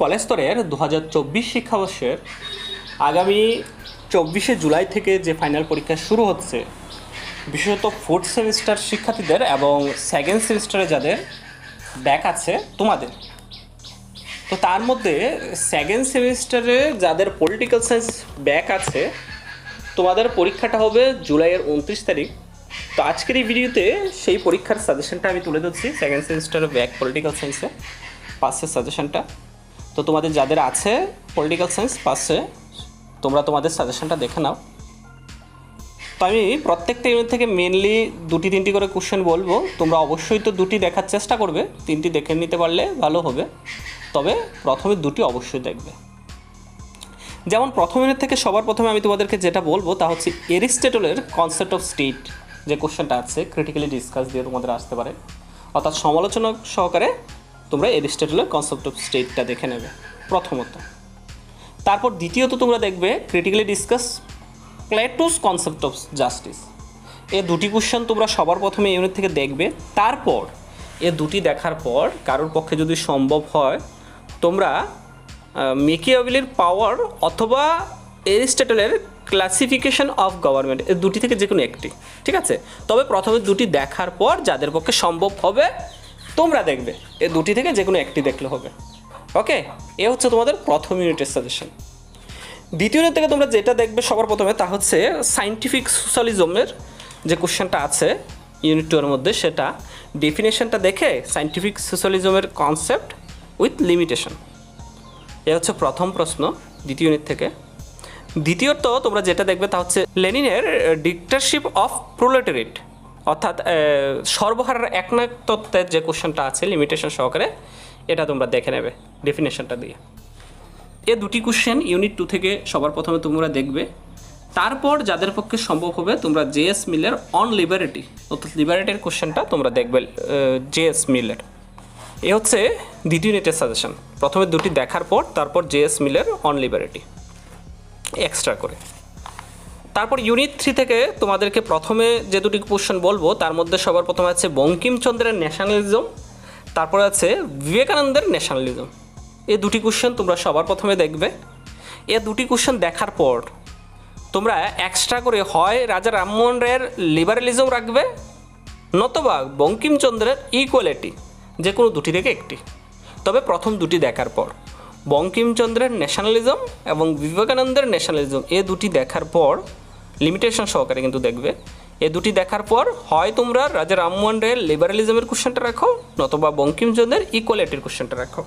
College স্তরের দু হাজার চব্বিশ শিক্ষাবর্ষের আগামী চব্বিশে জুলাই থেকে যে ফাইনাল পরীক্ষা শুরু হচ্ছে, বিশেষত ফোর্থ সেমিস্টার শিক্ষার্থীদের এবং সেকেন্ড সেমিস্টারে যাদের ব্যাক আছে তোমাদের। তো তার মধ্যে সেকেন্ড সেমিস্টারে যাদের পলিটিক্যাল সায়েন্স ব্যাক আছে, তোমাদের পরীক্ষাটা হবে জুলাইয়ের উনত্রিশ তারিখ। তো আজকের এই ভিডিওতে সেই পরীক্ষার সাজেশনটা আমি তুলে ধরছি সেকেন্ড সেমিস্টারে ব্যাক পলিটিক্যাল সায়েন্সে পাসের সাজেশনটা তো তোমাদের যাদের আছে পলিটিক্যাল সায়েন্স পাশে, তোমরা তোমাদের সাজেশনটা দেখে নাও। তো আমি প্রত্যেকটা ইউনিট থেকে মেনলি দুটি তিনটি করে কোশ্চেন বলব। তোমরা অবশ্যই তো দুটি দেখার চেষ্টা করবে। তিনটি দেখে নিতে পারলে ভালো হবে। তবে প্রথমে দুটি অবশ্যই দেখবে। যেমন প্রথম ইউনিট থেকে সবার প্রথমে আমি তোমাদেরকে যেটা বলব, তা হচ্ছে এরিস্টেটলের কনসেপ্ট অফ স্টেট যে কোশ্চেনটা আছে ক্রিটিক্যালি ডিসকাস দিয়ে তোমাদের আসতে পারে। অর্থাৎ সমালোচনা সহকারে তোমরা এরিস্টেটলের কনসেপ্ট অফ স্টেটটা দেখে নেবে, প্রথমত। তারপর দ্বিতীয়ত তোমরা দেখবে critically discuss Plato's concept of justice এ দুটি কোশ্চেন তোমরা সবার প্রথমে ইউনিট থেকে দেখবে, তারপর এ দুটি দেখার পর কারোর পক্ষে যদি সম্ভব হয়, তোমরা মেকিয়াবিলির পাওয়ার অথবা এরিস্টেটলের ক্লাসিফিকেশন অফ গভর্নমেন্ট এ দুটি থেকে যে কোনো একটি, ঠিক আছে? তবে প্রথমে দুটি দেখার পর যাদের পক্ষে সম্ভব হবে তোমরা দেখবে। এ দুটি থেকে যে কোনো একটি দেখলে হবে। ওকে এ হচ্ছে তোমাদের প্রথম ইউনিটের সাজেশন দ্বিতীয় ইউনিট থেকে তোমরা যেটা দেখবে সবার প্রথমে তা হচ্ছে সাইন্টিফিক সোশ্যালিজমের যে কোশ্চেনটা আছে, ইউনিট টু এর মধ্যে, সেটা ডেফিনেশনটা দেখে সাইন্টিফিক সোশ্যালিজমের কনসেপ্ট উইথ লিমিটেশন এ হচ্ছে প্রথম প্রশ্ন দ্বিতীয় ইউনিট থেকে। দ্বিতীয়ত তোমরা যেটা দেখবে তা হচ্ছে লেনিনের ডিক্টারশিপ অফ প্রোলেটারিট অর্থাৎ সর্বহারার একনায়ক তত্ত্বের যে কোশ্চেনটা আছে লিমিটেশন সহকারে, এটা তোমরা দেখে নেবে ডেফিনেশনটা দিয়ে। এ দুটি কোশ্চেন ইউনিট টু থেকে সবার প্রথমে তোমরা দেখবে। তারপর যাদের পক্ষে সম্ভব হবে, তোমরা জেএস মিলের অন লিবারেটি অর্থাৎ লিবারেটির কোশ্চেনটা তোমরা দেখবে জেএস মিলের এ হচ্ছে দ্বিতীয় ইউনিটের সাজেশন প্রথমে দুটি দেখার পর, তারপর জেএস মিলের অন লিবারেটি এক্সট্রা করে। তারপর ইউনিট থ্রি থেকে তোমাদেরকে প্রথমে যে দুটি কোশ্চেন বলব, তার মধ্যে সবার প্রথমে আছে বঙ্কিমচন্দ্রের ন্যাশনালিজম তারপরে আছে বিবেকানন্দের ন্যাশনালিজম এই দুটি কোশ্চেন তোমরা সবার প্রথমে দেখবে। এ দুটি কোশ্চেন দেখার পর তোমরা এক্সট্রা করে হয় রাজা রামমোহন রায়ের লিবারালিজম রাখবে, নতবা বঙ্কিমচন্দ্রের ইকুয়ালিটি যে কোনো দুটি থেকে একটি। তবে প্রথম দুটি দেখার পর বঙ্কিমচন্দ্রের ন্যাশনালিজম এবং বিবেকানন্দের ন্যাশনালিজম এ দুটি দেখার পর লিমিটেশন সহকারে কিন্তু দেখবে। এ দুটি দেখার পর হয় তোমরা রাজা রামমোহন রায়ের লিবারালিজমের কোশ্চেনটা রাখো, নতবা বঙ্কিমচন্দ্রের ইকুয়ালিটির কোশ্চেনটা রাখো।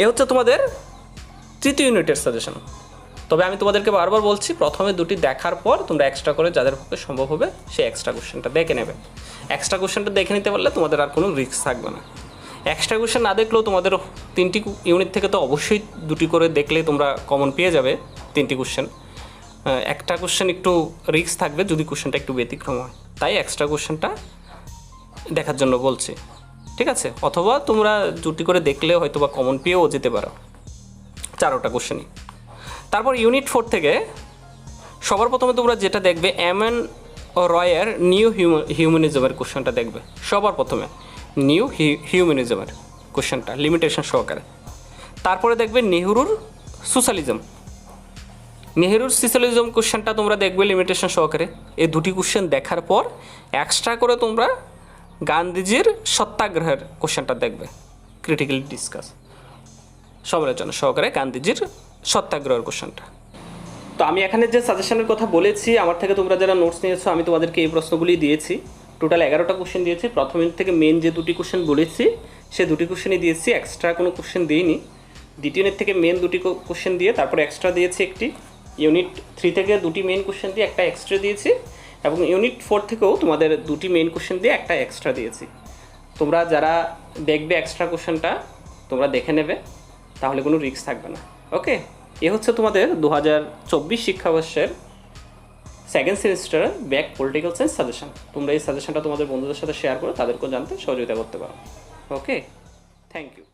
এ হচ্ছে তোমাদের তৃতীয় ইউনিটের সাজেশন তবে আমি তোমাদেরকে বারবার বলছি, প্রথমে দুটি দেখার পর তোমরা এক্সট্রা করে যাদের পক্ষে সম্ভব হবে সেই এক্সট্রা কোশ্চেনটা দেখে নেবে। এক্সট্রা কোশ্চেনটা দেখে নিতে পারলে তোমাদের আর কোনো রিস্ক থাকবে না। এক্সট্রা কোশ্চেন না দেখলেও তোমাদের তিনটি ইউনিট থেকে তো অবশ্যই দুটি করে দেখলে তোমরা কমন পেয়ে যাবে তিনটি কোশ্চেন একটা কোশ্চেন একটু রিস্ক থাকবে যদি কোশ্চেনটা একটু ব্যতিক্রম হয়। তাই এক্সট্রা কোশ্চেনটা দেখার জন্য বলছি। ঠিক আছে? অথবা তোমরা জুটি করে দেখলে হয়তো বা কমন পেয়েও যেতে পারো। চারোটা কোশ্চেনই তারপর ইউনিট ফোর থেকে সবার প্রথমে তোমরা যেটা দেখবে এম এন রয়ের নিউ হিউম্যানিজমের কোশ্চেনটা দেখবে। সবার প্রথমে নিউ হিউম্যানিজমের কোশ্চেনটা লিমিটেশন সহকারে। তারপরে দেখবে নেহরুর সোশ্যালিজম নেহরুর সোশ্যালিজম কোশ্চেনটা তোমরা দেখবে লিমিটেশন সহকারে। এই দুটি কোশ্চেন দেখার পর এক্সট্রা করে তোমরা গান্ধীজির সত্যাগ্রহের কোশ্চেনটা দেখবে। ক্রিটিক্যালি ডিসকাস সমালোচনা সহকারে গান্ধীজির সত্যাগ্রহের কোশ্চেনটা। তো আমি এখানে যে সাজেশনের কথা বলেছি, আমার থেকে তোমরা যারা নোটস নিয়েছো, আমি তোমাদেরকে এই প্রশ্নগুলি দিয়েছি। টোটাল এগারোটা কোশ্চেন দিয়েছি। প্রথম থেকে মেন যে দুটি কোশ্চেন বলেছি, সে দুটি কোশ্চেনই দিয়েছি। এক্সট্রা কোনো কোশ্চেন দিইনি। দ্বিতীয় থেকে মেন দুটি কোশ্চেন দিয়ে তারপরে এক্সট্রা দিয়েছি একটি। ইউনিট থ্রি থেকে দুটি মেন কোশ্চেন দিয়ে একটা এক্সট্রা দিয়েছি এবং ইউনিট ফোর থেকেও তোমাদের দুটি মেন কোশ্চেন দিয়ে একটা এক্সট্রা দিয়েছি। তোমরা যারা দেখবে এক্সট্রা কোশ্চেনটা তোমরা দেখে নেবে, তাহলে কোনো রিস্ক থাকবে না। ওকে এ হচ্ছে তোমাদের দু হাজার চব্বিশ শিক্ষাবর্ষের সেকেন্ড সেমিস্টারের ব্যাক পলিটিক্যাল সায়েন্স সাজেশন তোমরা এই সাজেশনটা তোমাদের বন্ধুদের সাথে শেয়ার করে তাদেরকেও জানতে সহযোগিতা করতে পারো। Okay thank you